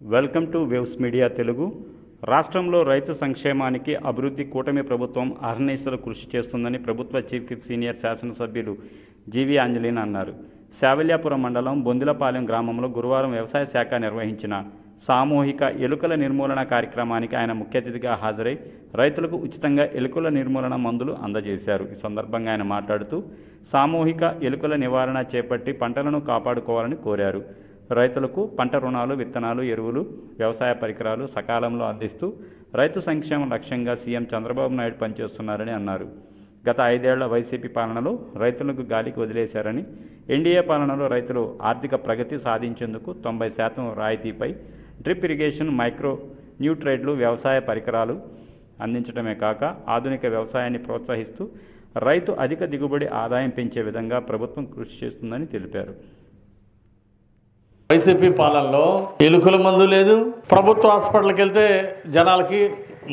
Welcome to waves media Telugu. రాష్ట్రంలో రైతు సంక్షేమానికి అభివృద్ధి కూటమి ప్రభుత్వం అహర్నిశలు కృషి చేస్తుందని ప్రభుత్వ చీఫ్ సీనియర్ శాసనసభ్యులు జీవి ఆంజలీన్ అన్నారు. శావల్యాపురం మండలం బొందిలపాలెం గ్రామంలో గురువారం వ్యవసాయ శాఖ నిర్వహించిన సామూహిక ఎలుకల నిర్మూలన కార్యక్రమానికి ఆయన ముఖ్య అతిథిగా హాజరై రైతులకు ఉచితంగా ఎలుకల నిర్మూలన మందులు అందజేశారు. ఈ సందర్భంగా ఆయన మాట్లాడుతూ సామూహిక ఎలుకల నివారణ చేపట్టి పంటలను కాపాడుకోవాలని కోరారు. రైతులకు పంట రుణాలు విత్తనాలు ఎరువులు వ్యవసాయ పరికరాలు సకాలంలో అందిస్తూ రైతు సంక్షేమ లక్ష్యంగా సీఎం చంద్రబాబు నాయుడు పనిచేస్తున్నారని అన్నారు. గత ఐదేళ్ళ వైసీపీ పాలనలో రైతులకు గాలికి వదిలేశారని ఎన్డీఏ పాలనలో రైతులు ఆర్థిక ప్రగతి సాధించేందుకు తొంభై శాతం రాయితీపై డ్రిప్ ఇరిగేషన్ మైక్రో న్యూట్రైడ్లు వ్యవసాయ పరికరాలు అందించడమే కాక ఆధునిక వ్యవసాయాన్ని ప్రోత్సహిస్తూ రైతు అధిక దిగుబడి ఆదాయం పెంచే విధంగా ప్రభుత్వం కృషి చేస్తుందని తెలిపారు. వైసీపీ పాలనలో ఎలుకల మందు లేదు. ప్రభుత్వ హాస్పిటల్కి వెళ్తే జనాలకి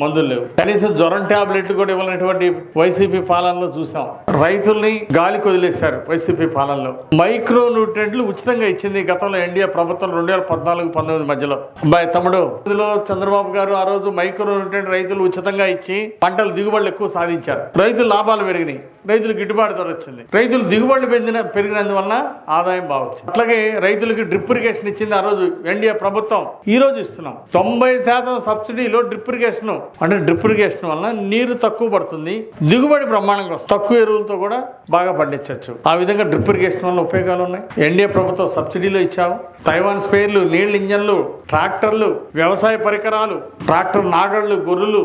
మందులు లేవు. కనీసం జ్వరం టాబ్లెట్లు కూడా ఇవ్వాలనేటువంటి వైసీపీ పాలనలో చూసాం. రైతుల్ని గాలికి వదిలేశారు వైసీపీ పాలనలో. మైక్రో న్యూట్రెంట్లు ఉచితంగా ఇచ్చింది గతంలో ఎన్డీఏ ప్రభుత్వం రెండు వేల పద్నాలుగు పంతొమ్మిది మధ్యలో. అబ్బాయి తమ్ముడు ఇందులో చంద్రబాబు గారు ఆ రోజు మైక్రో న్యూట్రెంట్ రైతులు ఉచితంగా ఇచ్చి పంటలు దిగుబడులు ఎక్కువ సాధించారు. రైతులు లాభాలు పెరిగినాయి. రైతులు గిట్టుబాటు ధర వచ్చింది. రైతులు దిగుబడి పెంచిన పెరిగినందువలన ఆదాయం బాగా అట్లాగే రైతులకి డ్రిప్ ఇరిగేషన్ ఇచ్చింది ఆ రోజు ఎన్డీఏ ప్రభుత్వం. ఈ రోజు ఇస్తున్నాం. తొంభై శాతం సబ్సిడీలో డ్రిప్ ఇరిగేషన్ అంటే డ్రిప్ ఇరిగేషన్ వలన నీరు తక్కువ పడుతుంది దిగుబడి బ్రహ్మాండంగా వస్తుంది. తక్కువ ఎరువులతో కూడా బాగా పండించవచ్చు. ఆ విధంగా డ్రిప్ ఇరిగేషన్ వల్ల ఉపయోగాలు ఉన్నాయి. ఎన్డీఏ ప్రభుత్వం సబ్సిడీలో ఇచ్చాము తైవాన్ స్పేర్లు నీళ్ళ ఇంజన్లు ట్రాక్టర్లు వ్యవసాయ పరికరాలు ట్రాక్టర్ నాగళ్ళు గొర్రెలు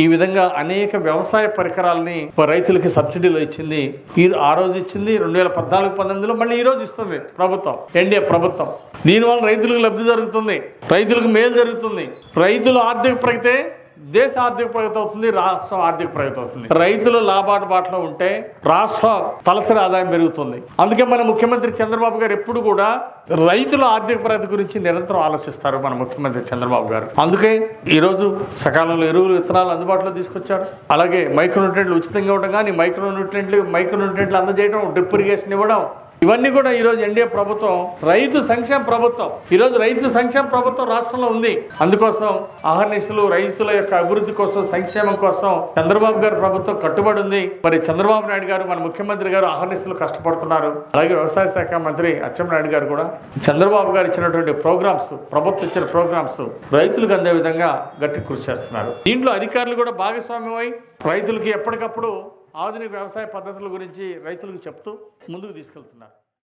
ఈ విధంగా అనేక వ్యవసాయ పరికరాలని రైతులకి సబ్సిడీలో ఇచ్చింది. ఈ ఆ రోజు ఇచ్చింది రెండు వేల పద్నాలుగు పంతొమ్మిదిలో మళ్ళీ ఈ రోజు ఇస్తుంది ప్రభుత్వం ఎన్డీఏ ప్రభుత్వం. దీనివల్ల రైతులకు లబ్ధి జరుగుతుంది. రైతులకు మేలు జరుగుతుంది. రైతులు ఆర్థిక ప్రగతే దేశ ఆర్థిక ప్రగతి అవుతుంది రాష్ట్రం ఆర్థిక ప్రగతి అవుతుంది. రైతులు లాభాటు బాటలో ఉంటే రాష్ట్ర తలసరి ఆదాయం పెరుగుతుంది. అందుకే మన ముఖ్యమంత్రి చంద్రబాబు గారు ఎప్పుడు కూడా రైతుల ఆర్థిక ప్రగతి గురించి నిరంతరం ఆలోచిస్తారు మన ముఖ్యమంత్రి చంద్రబాబు గారు. అందుకే ఈరోజు సకాలంలో ఎరువులు విత్తనాలు అందుబాటులో తీసుకొచ్చారు. అలాగే మైక్రో న్యూట్రెంట్లు ఉచితంగా ఇవ్వడం కానీ మైక్రో న్యూట్రెంట్లు మైక్రో న్యూట్రెంట్లు అందజేయడం డ్రిప్ ఇరిగేషన్ ఇవ్వడం ఇవన్నీ కూడా ఈరోజు ఎన్డీఏ ప్రభుత్వం రైతు సంక్షేమ ప్రభుత్వం. ఈరోజు రైతు సంక్షేమ ప్రభుత్వం రాష్ట్రంలో ఉంది. అందుకోసం అహర్నిశలు రైతుల యొక్క అభివృద్ధి కోసం సంక్షేమం కోసం చంద్రబాబు గారు ప్రభుత్వం కట్టుబడి ఉంది. మరి చంద్రబాబు నాయుడు గారు మన ముఖ్యమంత్రి గారు అహర్నిశలు కష్టపడుతున్నారు. అలాగే వ్యవసాయ శాఖ మంత్రి అచ్చెన్నాయుడు గారు కూడా చంద్రబాబు గారు ఇచ్చినటువంటి ప్రోగ్రామ్స్ ప్రభుత్వం ఇచ్చిన ప్రోగ్రామ్స్ రైతులకు అందే విధంగా గట్టి కృషి చేస్తున్నారు. దీంట్లో అధికారులు కూడా భాగస్వామ్యమై రైతులకి ఎప్పటికప్పుడు ఆధునిక వ్యవసాయ పద్ధతుల గురించి రైతులకు చెప్తూ ముందుకు తీసుకెళ్తున్నారు